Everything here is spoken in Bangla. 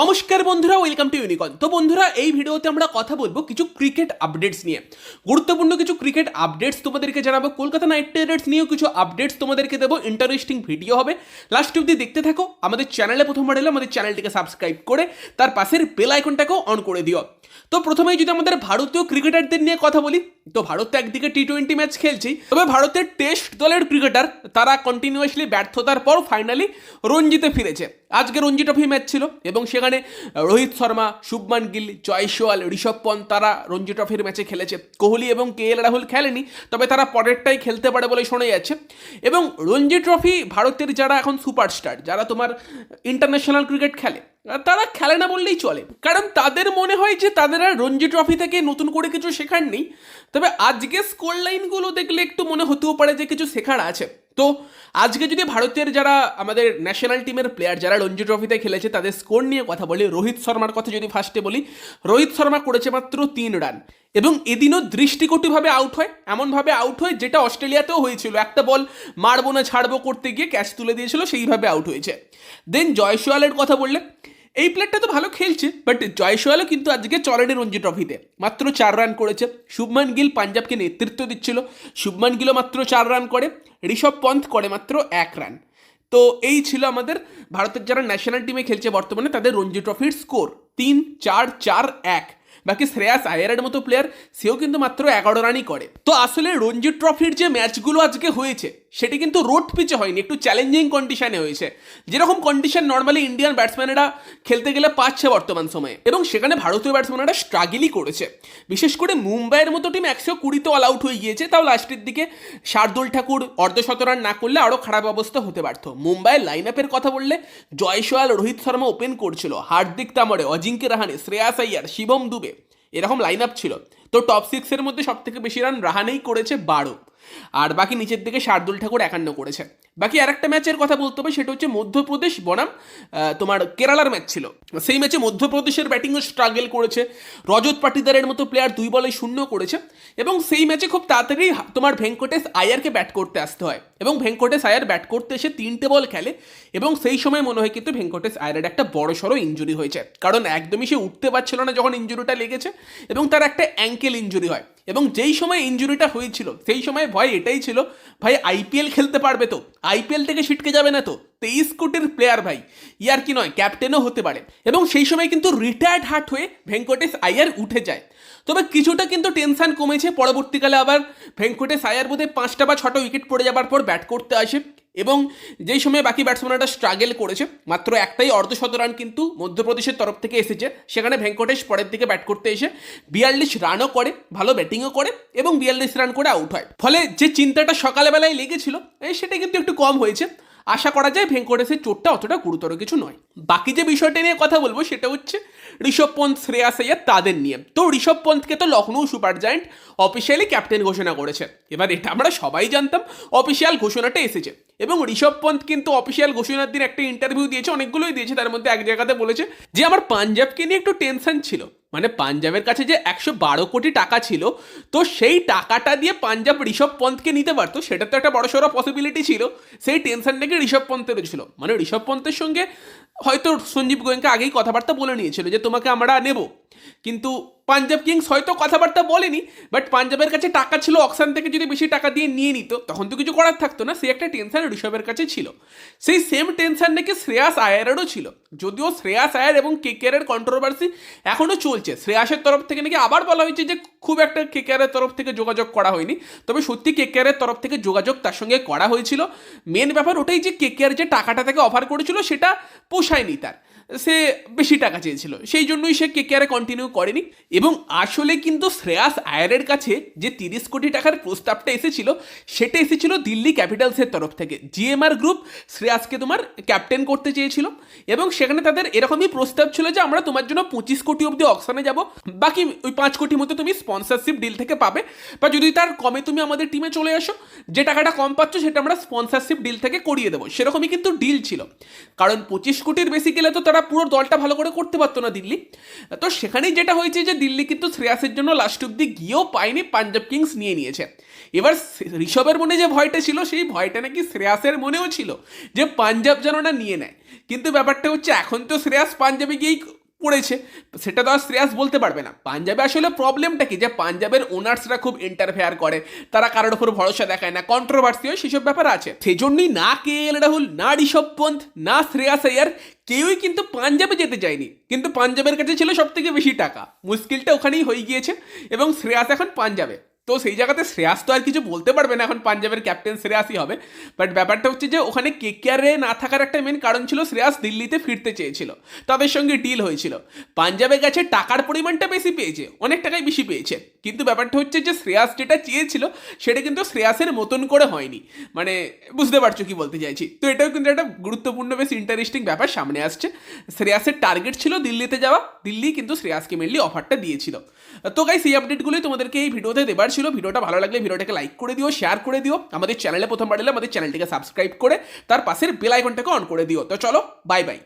নমস্কার বন্ধুরা ওয়েলকাম টু ইউনিকন তো বন্ধুরা, এই ভিডিওতে আমরা কথা বলব কিছু ক্রিকেট আপডেটস নিয়ে। গুরুত্বপূর্ণ কিছু ক্রিকেট আপডেটস তোমাদেরকে জানাব। কলকাতা নাইট রাইডার্স নিয়েও কিছু আপডেটস তোমাদেরকে দেবো। ইন্টারেস্টিং ভিডিও হবে। লাস্ট অব্দি দেখতে থাকো। আমাদের চ্যানেলে প্রথমবার এলে আমাদের চ্যানেলটিকে সাবস্ক্রাইব করে, তার পাশের বেল আইকনটাকেও অন করে দিও। তো প্রথমেই যদি আমাদের ভারতীয় ক্রিকেটারদের নিয়ে কথা বলি তো ভারত তো একদিকে টি টোয়েন্টি ম্যাচ খেলছেই তবে ভারতের টেস্ট দলের ক্রিকেটার তারা কন্টিনিউয়াসলি ব্যর্থতার পর ফাইনালি রঞ্জিতে ফিরেছে। আজকে রঞ্জি ট্রফি ম্যাচ ছিল এবং সেখানে রোহিত শর্মা, শুভমান গিল জয়সওয়াল ঋষভ পন্থ তারা রঞ্জি ট্রফির ম্যাচে খেলেছে। কোহলি এবং কে এল রাহুল খেলেনি, তবে তারা পরেরটাই খেলতে পারে বলে শোনা যাচ্ছে। এবং রঞ্জি ট্রফি ভারতের যারা এখন সুপারস্টার যারা তোমার ইন্টারন্যাশনাল ক্রিকেট খেলে তারা খেলে না বললেই চলে। কারণ তাদের মনে হয় যে তাদের আর রঞ্জি ট্রফি থেকে নতুন করে কিছু শেখার নেই। তবে আজকে স্কোর লাইনগুলো দেখলে একটু মনে হতেও পারে যে কিছু শেখার আছে। তো আজকে যদি ভারতের যারা আমাদের ন্যাশনাল টিমের প্লেয়ার যারা রঞ্জি ট্রফিতে খেলেছে, তাদের স্কোর নিয়ে কথা বলি, রোহিত শর্মার কথা যদি ফার্স্টে বলি, রোহিত শর্মা করেছে মাত্র তিন রান। এবং এদিনও দৃষ্টিকটুভাবে আউট হয়, এমনভাবে আউট হয় যেটা অস্ট্রেলিয়াতেও হয়েছিল। একটা বল মারবো না, ছাড়বো করতে গিয়ে ক্যাচ তুলে দিয়েছিল, সেইভাবে আউট হয়েছে। দেন জয়সওয়ালের কথা বললে। এই প্লেয়ারটা তো ভালো খেলছে বাট জয়সওয়ালও কিন্তু আজকে চলেনি রঞ্জি ট্রফিতে। মাত্র চার রান করেছে। শুভমান গিল পাঞ্জাবকে নেতৃত্ব দিচ্ছিল। শুভমান গিলও মাত্র চার রান করে। ঋষভ পন্থ করে মাত্র এক রান তো এই ছিল আমাদের ভারতের যারা ন্যাশনাল টিমে খেলছে বর্তমানে, তাদের রঞ্জি ট্রফির স্কোর তিন, চার চার, এক। বাকি শ্রেয়াস আয়ারের মতো প্লেয়ার সেও কিন্তু মাত্র এগারো রানই করে। তো আসলে রঞ্জি ট্রফির যে ম্যাচগুলো আজকে হয়েছে সেটি কিন্তু রোড পিচে হয়নি, একটু চ্যালেঞ্জিং কন্ডিশনে হয়েছে। যেরকম কন্ডিশন নর্মালি ইন্ডিয়ান ব্যাটসম্যানেরা খেলতে গেলে পাচ্ছে বর্তমান সময়ে, এবং সেখানে ভারতীয় ব্যাটসম্যানেরা স্ট্রাগলই করেছে। বিশেষ করে মুম্বাইয়ের মতো টিম একশো কুড়িতে অল আউট হয়ে গিয়েছে, তাও লাস্টের দিকে শার্দুল ঠাকুর অর্ধশত রান না করলে আরও খারাপ অবস্থা হতে পারত। মুম্বাইয়ের লাইন আপের কথা বললে জয়সওয়াল, রোহিত শর্মা ওপেন করছিল, হার্দিক তামরে, অজিঙ্ক্য রাহানে, শ্রেয়াস আইয়ার শিবম দুবে, এরকম লাইন আপ ছিল। তো টপ সিক্সের মধ্যে সব থেকে বেশি রান রাহানেই করেছে বারো। আর বাকি নিচের দিকে শার্দুল ঠাকুর একান্ন করেছে। বাকি আরেকটা ম্যাচের কথা বলতে হবে, সেটা হচ্ছে মধ্যপ্রদেশ বনাম তোমার কেরালার ম্যাচ ছিল। সেই ম্যাচে মধ্যপ্রদেশের ব্যাটিংও স্ট্রাগল করেছে। রজত পাটিদারের মতো প্লেয়ার দুই বলে শূন্য করেছে। এবং সেই ম্যাচে খুব তাড়াতাড়ি তোমার ভেঙ্কটেশ আয়ারকে ব্যাট করতে আসতে হয়। এবং ভেঙ্কটেশ আয়ার ব্যাট করতে এসে তিনটে বল খেলে। এবং সেই সময় মনে হয় কিন্তু ভেঙ্কটেশ আয়ারের একটা বড় সড়ো ইঞ্জুরি হয়েছে। কারণ একদমই সে উঠতে পারছিল না যখন ইঞ্জুরিটা লেগেছে। এবং তার একটা অ্যাঙ্কেল ইঞ্জুরি হয়। এবং যেই সময় ইঞ্জুরিটা হয়েছিল, সেই সময় ভয় এটাই ছিল, ভাই আইপিএল খেলতে পারবে তো? আইপিএল থেকে ছিটকে যাবে না তো? তেইশ কোটির প্লেয়ার ভাই। ইয়ার কি নয় ক্যাপ্টেনও হতে পারে। এবং সেই সময় কিন্তু রিটায়ার্ড হার্ট হয়ে ভেঙ্কটেশ আয়ার উঠে যায়। তবে কিছুটা কিন্তু টেনশন কমেছে। পরবর্তীকালে আবার ভেঙ্কটেশ আয়ার বোধহয় পাঁচটা বা ছটা উইকেট পড়ে যাবার পর ব্যাট করতে আসে। এবং যেই সময় বাকি ব্যাটসম্যানরা স্ট্রাগেল করেছে, মাত্র একটাই অর্ধশত রান কিন্তু মধ্যপ্রদেশের তরফ থেকে এসেছে। সেখানে ভেঙ্কটেশ পরের দিকে ব্যাট করতে এসে বিয়াল্লিশ রানও করে, ভালো ব্যাটিংও করে এবং বিয়াল্লিশ রান করে আউট হয়। ফলে যে চিন্তাটা সকালবেলায় লেগেছিল সেটা কিন্তু একটু কম হয়েছে। আশা করা যায় ভেঙ্কটেশের চোটটা অতটা গুরুতর কিছু নয়। বাকি যে বিষয়টা নিয়ে কথা বলব সেটা হচ্ছে ঋষভ পন্থ, শ্রেয়াস আইয়ার তাদের নিয়ে তো ঋষভ পন্থকে তো Lucknow super giant officially captain ঘোষণা করেছে। এবার এটা আমরা সবাই জানতাম অফিসিয়াল ঘোষণাটা এসেছে। এবং ঋষভ পন্থ কিন্তু অফিসিয়াল ঘোষণার দিন একটা ইন্টারভিউ দিয়েছে, অনেকগুলোই দিয়েছে, তার মধ্যে এক জায়গাতে বলেছে যে আমার পাঞ্জাবকে নিয়ে একটু টেনশন ছিল। মানে পাঞ্জাবের কাছে যে একশো বারো কোটি টাকা ছিল, তো সেই টাকাটা দিয়ে পাঞ্জাব ঋষভ পন্থকে নিতে পারতো, সেটা তো একটা বড় সড়ো পসিবিলিটি ছিল। সেই টেনশন নাকি ঋষভ পন্থেরও ছিল। মানে ঋষভ পন্থের সঙ্গে হয়তো সঞ্জীব গোয়েঙ্কা আগেই কথাবার্তা বলে নিয়েছিল যে তোমাকে আমরা নেব। কিন্তু পাঞ্জাব কিংস হয়তো কথাবার্তা বলেনি বাট পাঞ্জাবের কাছে টাকা ছিল অকশান থেকে যদি বেশি টাকা দিয়ে নিয়ে নিত, তখন তো কিছু করার থাকতো না সেই একটা টেনশন ঋষভের কাছে ছিল। সেই সেম টেনশন নাকি শ্রেয়াস আয়ারেরও ছিল, যদিও শ্রেয়াস আয়ার এবং কেকেআরের কন্ট্রোভার্সি এখনও চলছে। শ্রেয়াসের তরফ থেকে নাকি আবার বলা হয়েছে যে খুব একটা কেকেআরের তরফ থেকে যোগাযোগ করা হয়নি, তবে সত্যি কেকেআরের তরফ থেকে যোগাযোগ তার সঙ্গে করা হয়েছিল। মেন ব্যাপার ওটাই যে কেকেআর যে টাকাটা তাকে অফার করেছিল, সেটা পোষায়নি তার। সে বেশি টাকা চেয়েছিল। সেই জন্যই সে কেকেআরে কন্টিনিউ করেনি। এবং আসলে কিন্তু শ্রেয়াস আয়ারের কাছে যে তিরিশ কোটি টাকার প্রস্তাবটা এসেছিল, সেটা এসেছিল দিল্লি ক্যাপিটালসের তরফ থেকে। জিএমআর গ্রুপ শ্রেয়াসকে তোমার ক্যাপ্টেন করতে চেয়েছিল এবং সেখানে তাদের এরকমই প্রস্তাব ছিল যে, আমরা তোমার জন্য পঁচিশ কোটি অবধি অকশনে যাব। বাকি ওই পাঁচ কোটি মতো তুমি স্পন্সরশিপ ডিল থেকে পাবে। বা যদি তার কমে তুমি আমাদের টিমে চলে আসো, যে টাকাটা কম পাচ্ছ, সেটা আমরা স্পন্সরশিপ ডিল থেকে করিয়ে দেবো। সেরকমই কিন্তু ডিল ছিল। কারণ পঁচিশ কোটির বেশি গেলে তো তারা পুরো দলটা ভালো করে করতে পারতো না দিল্লি। তো সেখানেই যেটা হয়েছে যে দিল্লি কিন্তু শ্রেয়াসের জন্য লাস্ট অব্দি গিয়েও পায়নি, পাঞ্জাব কিংস নিয়ে নিয়েছে। এবার ঋষভের মনে যে ভয়টা ছিল, সেই ভয়টা নাকি শ্রেয়াসের মনেও ছিল যে পাঞ্জাব যেন না নিয়ে নেয়। কিন্তু ব্যাপারটা হচ্ছে, এখন তো শ্রেয়াস পাঞ্জাবে গিয়েই পড়েছে, সেটা তো আর শ্রেয়াস বলতে পারবে না। পাঞ্জাবে আসলে প্রবলেমটা কি? যে পাঞ্জাবের ওনার্সরা খুব ইন্টারফেয়ার করে, তারা কারোর উপর ভরসা দেখায় না কন্ট্রোভার্সি হয়, সেসব ব্যাপার আছে। সেজন্যই না কে এল রাহুল, না ঋষভ পন্থ, না শ্রেয়াস আয়ার, কেউই কিন্তু পাঞ্জাবে যেতে চায়নি। কিন্তু পাঞ্জাবের কাছে ছিল সব থেকে বেশি টাকা। মুশকিলটা ওখানেই হয়ে গিয়েছে এবং শ্রেয়াস এখন পাঞ্জাবে। তো সেই জায়গাতে শ্রেয়াস তো আর কিছু বলতে পারবে না, এখন পাঞ্জাবের ক্যাপ্টেন শ্রেয়াসই হবে। বাট ব্যাপারটা হচ্ছে যে, ওখানে কেকেআরে না থাকার একটা মেন কারণ ছিল শ্রেয়াস দিল্লিতে ফিরতে চেয়েছিল। তাদের সঙ্গে ডিল হয়েছিল। পাঞ্জাবে কাছে টাকার পরিমাণটা বেশি পেয়েছে, অনেক টাকাই বেশি পেয়েছে। কিন্তু ব্যাপারটা হচ্ছে যে, শ্রেয়াস যেটা চেয়েছিল, সেটা কিন্তু শ্রেয়াসের মতন করে হয়নি। মানে বুঝতে পারছ কি বলতে চাইছি? তো এটাও কিন্তু একটা গুরুত্বপূর্ণ বেশ ইন্টারেস্টিং ব্যাপার সামনে আসছে। শ্রেয়াসের টার্গেট ছিল দিল্লিতে যাওয়া, দিল্লি কিন্তু শ্রেয়াসকে মেনলি অফারটা দিয়েছিল। তো গাই সেই আপডেটগুলোই তোমাদেরকে এই ভিডিওতে দেবার। ছিল, ভিডিওটা ভালো লাগলে ভিডিওটাকে লাইক করে দিও শেয়ার করে দিও। আমাদের চ্যানেলে প্রথম বাড়লে আমাদের চ্যানেলটিকে সাবস্ক্রাইব করে, তার পাশের বেল আইকনটাকে অন করে দিও। তো চলো বাই বাই